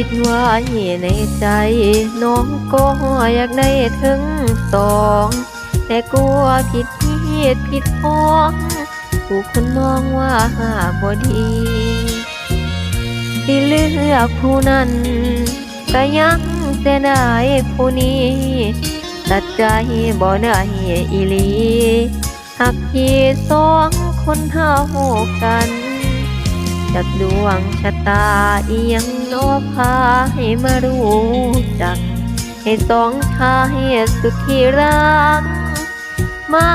คิดว่าในใจ น้องก็อยากได้ถึงสอง แต่กลัวผิดผิดผิดพ้องถูกคนมองว่าบ่ดีที่เลือกผู้นั้นก็ยังเสียดายผู้นี้ตัดใจบ่ได้อีลีหักที่สองคนเท่ากัน จากดวงชะตาเอียงโนพาให้มารู้จัก ให้สองชายสุดที่รัก มา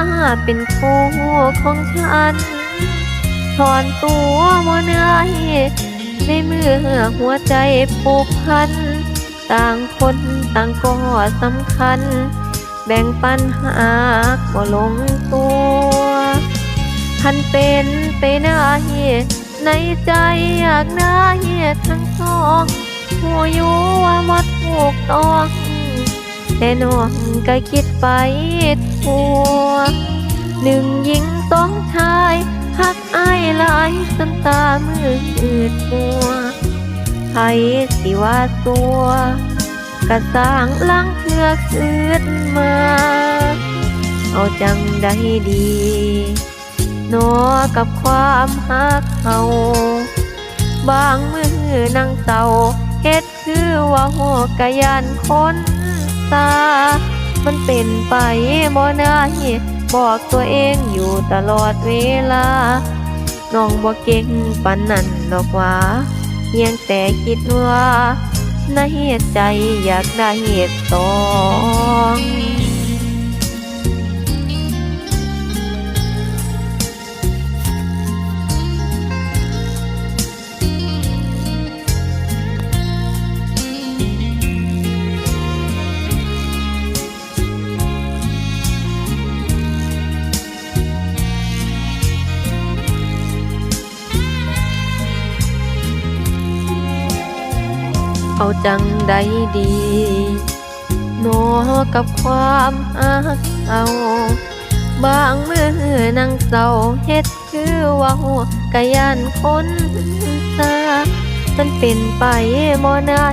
เป็นคู่ของฉัน ถอนตัวบ่ได้ในเมื่อหัวใจผูกพัน ต่างคนต่างก็สำคัญ แบ่งปันหากบ่ลงตัว ทันเป็นไปได้ ในใจอยากได้ทั้งสองหัวอยู่ว่าหมดถูกต้องแต่น้องก็คิดไปทั่วหนึ่งหญิงสองชายหักอายหลายจนตามืออืดมัวใครสิว่าตัวกระสร้างลังเถือกอืดมา เอาจังได้ดี นอกับความหักเขาบางมือนั่งเศร้าเฮ็ดคือว่าหัวกะยานคนตา มันเป็นไปบ่ได้บอกตัวเองอยู่ตลอดเวลา น้องบ่เก่งปานนั้นดอกว่าเพียงแต่คิดว่า ในใจอยากได้เหตุสอ เอาจังใดดีนอกับความอากเอาบางมือนั่งเศร้าเฮ็ดคือว่าหัวกะยานคนตามันเป็นไปบ่ได้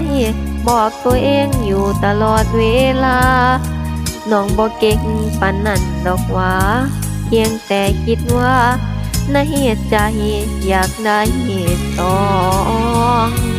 บอกตัวเองอยู่ตลอดเวลา น้องบ่เก่งปานนั้นดอกหว่าเพียงแต่คิดว่า ในใจอยากได้สอง